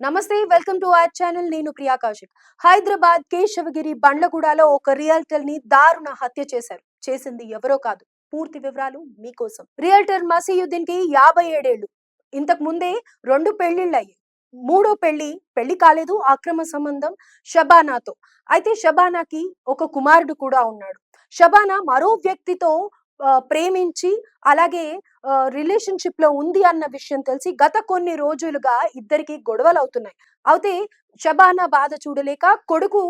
నమస్తే welcome to our channel. నేను ప్రియా కౌశిక్. హైదరాబాద్ కేశవగిరి బండ్లగూడలో ఒక రియల్టర్ని దారుణ హత్య చేశారు. చేసింది ఎవరో కాదు. పూర్తి వివరాలు మీకోసం. రియల్టర్ మసీయుద్దీన్కి యాభై ఏడేళ్ళు. ఇంతకు ముందే రెండు పెళ్ళిళ్ళయ్యాయి. మూడో పెళ్ళి పెళ్ళి కాలేదు. అక్రమ సంబంధం షబానాతో. అయితే షబానాకి ఒక కుమారుడు కూడా ఉన్నాడు. షబానా మరో వ్యక్తితో ప్రేమించి అలాగే రిలేషన్షిప్లో ఉంది అన్న విషయం తెలిసి గత కొన్ని రోజులుగా ఇద్దరికి గొడవలు అవుతున్నాయి అయితే షబానా బాధ చూడలేక కొడుకు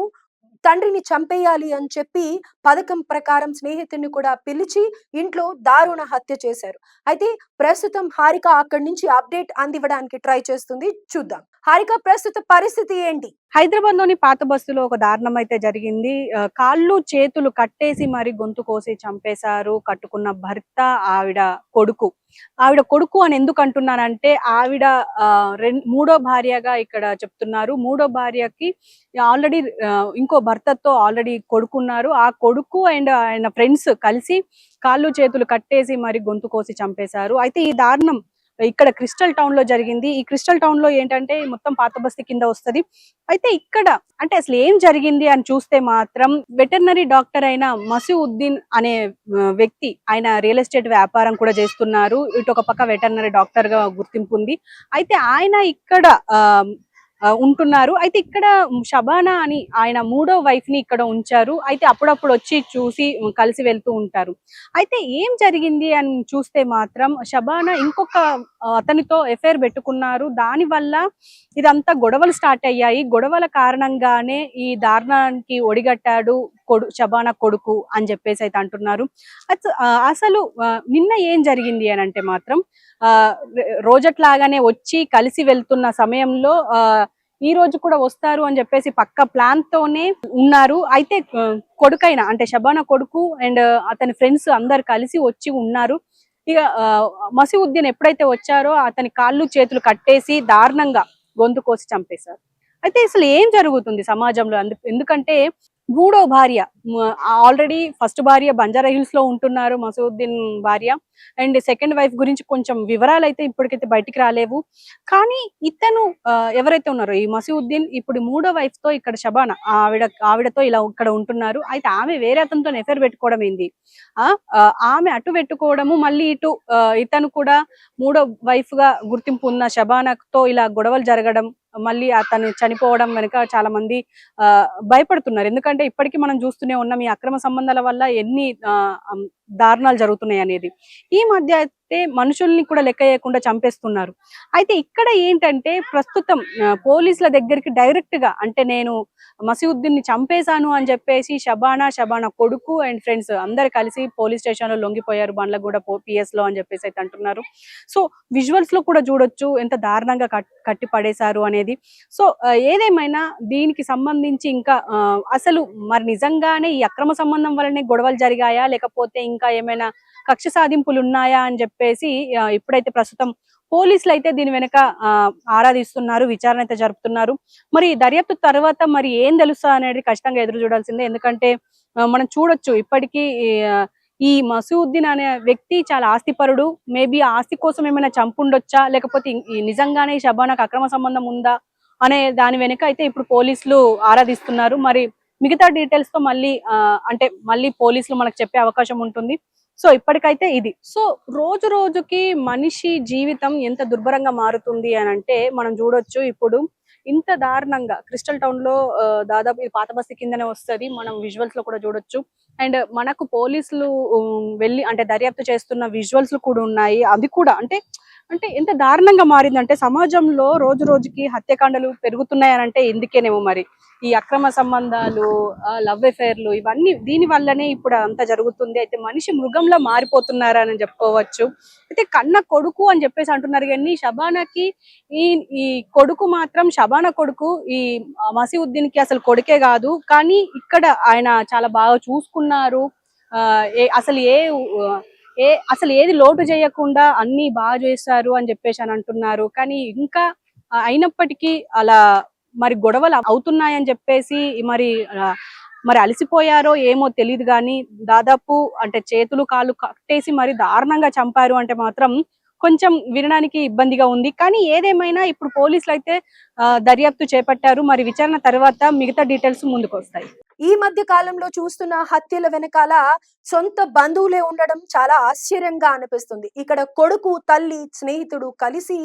తండ్రిని చంపేయాలి అని చెప్పి పథకం ప్రకారం స్నేహితుడిని కూడా పిలిచి ఇంట్లో దారుణ హత్య చేశారు. అయితే ప్రస్తుతం హారిక అక్కడి నుంచి అప్డేట్ అందివ్వడానికి ట్రై చేస్తుంది. చూద్దాం. హారిక ప్రస్తుత పరిస్థితి ఏంటి? హైదరాబాద్లోని పాత బస్సులో ఒక దారుణం అయితే జరిగింది. కాళ్ళు చేతులు కట్టేసి మరి గొంతు కోసి చంపేశారు. కట్టుకున్న భర్త ఆవిడ కొడుకు. ఆవిడ కొడుకు అని ఎందుకు అంటున్నానంటే ఆవిడ ఆ, మూడో భార్యగా ఇక్కడ చెప్తున్నారు. మూడో భార్యకి ఆల్రెడీ ఇంకో భర్తతో ఆల్రెడీ కొడుకున్నారు. ఆ కొడుకు అండ్ ఆయన ఫ్రెండ్స్ కలిసి కాళ్ళు చేతులు కట్టేసి మరి గొంతు కోసి చంపేశారు. అయితే ఈ దారుణం ఇక్కడ క్రిస్టల్ టౌన్లో జరిగింది. ఈ క్రిస్టల్ టౌన్లో ఏంటంటే మొత్తం పాత బస్తీ కింద వస్తది. అయితే ఇక్కడ అంటే అసలు ఏం జరిగింది అని చూస్తే మాత్రం వెటర్నరీ డాక్టర్ అయిన మసీఉద్దీన్ అనే వ్యక్తి ఆయన రియల్ ఎస్టేట్ వ్యాపారం కూడా చేస్తున్నారు. ఇటు ఒక పక్క వెటర్నరీ డాక్టర్గా గుర్తింపు ఉంది. అయితే ఆయన ఇక్కడ ఆ, ఉంటున్నారు. అయితే ఇక్కడ షబానా అని ఆయన మూడో వైఫ్ని ఇక్కడ ఉంచారు. అయితే అప్పుడప్పుడు వచ్చి చూసి కలిసి వెళ్తూ ఉంటారు. అయితే ఏం జరిగింది అని చూస్తే మాత్రం షబానా ఇంకొక అతనితో ఎఫైర్ పెట్టుకున్నారు. దాని వల్ల ఇదంతా గొడవలు స్టార్ట్ అయ్యాయి. గొడవల కారణంగానే ఈ దారుణానికి ఒడిగట్టాడు. కొడు షబానా కొడుకు అని చెప్పేసి అయితే అంటున్నారు. అసలు నిన్న ఏం జరిగింది అని అంటే మాత్రం ఆ రోజట్లాగానే వచ్చి కలిసి వెళ్తున్న సమయంలో ఆ ఈ రోజు కూడా వస్తారు అని చెప్పేసి పక్క ప్లాన్ తోనే ఉన్నారు. అయితే కొడుకైనా అంటే షబానా కొడుకు అండ్ అతని ఫ్రెండ్స్ అందరు కలిసి వచ్చి ఉన్నారు. ఇక ఆ, ఎప్పుడైతే వచ్చారో అతని కాళ్ళు చేతులు కట్టేసి దారుణంగా గొంతు కోసి చంపేశారు. అయితే అసలు ఏం జరుగుతుంది సమాజంలో? ఎందుకంటే మూడో భార్య ఆల్రెడీ ఫస్ట్ భార్య బంజారా హిల్స్లో ఉంటున్నారు మసూద్దీన్ భార్య. అండ్ సెకండ్ వైఫ్ గురించి కొంచెం వివరాలు అయితే ఇప్పటికైతే బయటికి రాలేవు. కానీ ఇతను ఎవరైతే ఉన్నారో ఈ మసీవుద్దీన్ ఇప్పుడు మూడో వైఫ్తో ఇక్కడ షబానా ఆవిడ ఆవిడతో ఇలా ఇక్కడ ఉంటున్నారు. అయితే ఆమె వేరే అతనితో ఎఫైర్ పెట్టుకోవడం ఏంది? ఆ ఆమె అటు పెట్టుకోవడము మళ్ళీ ఇటు ఆ, ఇతను కూడా మూడో వైఫ్గా గుర్తింపు ఉన్న షబానాతో ఇలా గొడవలు జరగడం మళ్ళీ అతను చనిపోవడం వెనుక చాలా మంది ఆ, భయపడుతున్నారు. ఎందుకంటే ఇప్పటికీ మనం చూస్తున్నాం ఉన్న మీ అక్రమ సంబంధాల వల్ల ఎన్ని ఆ, దారుణాలు జరుగుతున్నాయి అనేది. ఈ మధ్య అయితే మనుషుల్ని కూడా లెక్క చేయకుండా చంపేస్తున్నారు. అయితే ఇక్కడ ఏంటంటే ప్రస్తుతం పోలీసుల దగ్గరికి డైరెక్ట్గా అంటే నేను మసీవుద్దీన్ని చంపేశాను అని చెప్పేసి షబానా షబానా కొడుకు అండ్ ఫ్రెండ్స్ అందరు కలిసి పోలీస్ స్టేషన్లో లొంగిపోయారు బండ్లగూడ పిఎస్లో అని చెప్పేసి అయితే అంటున్నారు. సో విజువల్స్లో కూడా చూడొచ్చు ఎంత దారుణంగా కట్టి పడేశారు అనేది. సో ఏదేమైనా దీనికి సంబంధించి ఇంకా అసలు మరి నిజంగానే ఈ అక్రమ సంబంధం వల్లనే గొడవలు జరిగాయా? లేకపోతే ఇంకా ఏమైనా కక్ష సాధింపులు ఉన్నాయా అని చెప్పేసి ఇప్పుడైతే ప్రస్తుతం పోలీసులు అయితే దీని వెనక ఆ, ఆరాధిస్తున్నారు విచారణ అయితే జరుపుతున్నారు. మరి దర్యాప్తు తర్వాత మరి ఏం తెలుస్తా అనేది ఖచ్చితంగా ఎదురు చూడాల్సిందే. ఎందుకంటే మనం చూడొచ్చు ఇప్పటికీ ఈ, మసూద్దీన్ అనే వ్యక్తి చాలా ఆస్తిపరుడు. మేబీ ఆస్తి కోసం ఏమైనా చంపుండొచ్చా? లేకపోతే ఈ నిజంగానే ఈ షబానాకు అక్రమ సంబంధం ఉందా? అనే దాని వెనుక అయితే ఇప్పుడు పోలీసులు ఆరాధిస్తున్నారు. మరి మిగతా డీటెయిల్స్తో మళ్ళీ అంటే మళ్ళీ పోలీసులు మనకు చెప్పే అవకాశం ఉంటుంది. సో ఇప్పటికైతే ఇది. సో రోజు రోజుకి మనిషి జీవితం ఎంత దుర్భరంగా మారుతుంది అని అంటే మనం చూడొచ్చు ఇప్పుడు ఇంత దారుణంగా క్రిస్టల్ టౌన్లో దాదాపు ఇది పాత బస్తీ కిందనే వస్తది. మనం విజువల్స్లో కూడా చూడొచ్చు. అండ్ మనకు పోలీసులు వెళ్ళి అంటే దర్యాప్తు చేస్తున్న విజువల్స్ కూడా ఉన్నాయి. అది కూడా అంటే అంటే ఎంత దారుణంగా మారిందంటే సమాజంలో రోజు రోజుకి హత్యకాండలు పెరుగుతున్నాయనంటే అంటే ఎందుకేనేమో మరి. ఈ అక్రమ సంబంధాలు లవ్ అఫైర్లు ఇవన్నీ దీని వల్లనే ఇప్పుడు అంత జరుగుతుంది. అయితే మనిషి మృగంలా మారిపోతున్నారని చెప్పుకోవచ్చు. అయితే కన్న కొడుకు అని చెప్పేసి అంటున్నారు కానీ షబానాకి ఈ ఈ కొడుకు మాత్రం షబానా కొడుకు ఈ మసీవుద్దీన్కి అసలు కొడుకే కాదు. కానీ ఇక్కడ ఆయన చాలా బాగా చూసుకున్నారు. ఆ, ఏ అసలు ఏ ఏ అసలు ఏది లోటు చేయకుండా అన్ని బాగా చేశారు అని చెప్పేసి అని అంటున్నారు. కానీ ఇంకా అయినప్పటికీ అలా మరి గొడవలు అవుతున్నాయని చెప్పేసి మరి ఆ, మరి అలసిపోయారో ఏమో తెలియదు కానీ దాదాపు అంటే చేతులు కాళ్ళు కట్టేసి మరి దారుణంగా చంపారు అంటే మాత్రం కొంచెం వినడానికి ఇబ్బందిగా ఉంది. కానీ ఏదేమైనా ఇప్పుడు పోలీసులు అయితే దర్యాప్తు చేపట్టారు. మరి విచారణ తర్వాత మిగతా డీటెయిల్స్ ముందుకు వస్తాయి ఈ మధ్య కాలంలో చూస్తున్న హత్యల వెనకాల సొంత బంధువులే ఉండడం చాలా ఆశ్చర్యంగా అనిపిస్తుంది. ఇక్కడ కొడుకు తల్లి స్నేహితుడు కలిసి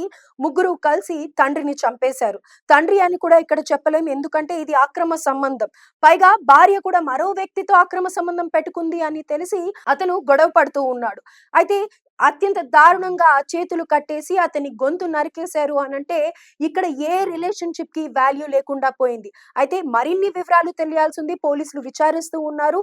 ముగ్గురు కలిసి తండ్రిని చంపేశారు. తండ్రి అని కూడా ఇక్కడ చెప్పలేము ఎందుకంటే ఇది అక్రమ సంబంధం. పైగా భార్య కూడా మరో వ్యక్తితో అక్రమ సంబంధం పెట్టుకుంది అని తెలిసి అతను గొడవ పడుతూ ఉన్నాడు. అయితే అత్యంత దారుణంగా చేతులు కట్టేసి అతని గొంతు నరికేశారు అని అంటే ఇక్కడ ఏ రిలేషన్షిప్కి వాల్యూ లేకుండా పోయింది. అయితే మరిన్ని వివరాలు తెలియాల్సింది పోలీసులు విచారిస్తూ ఉన్నారు.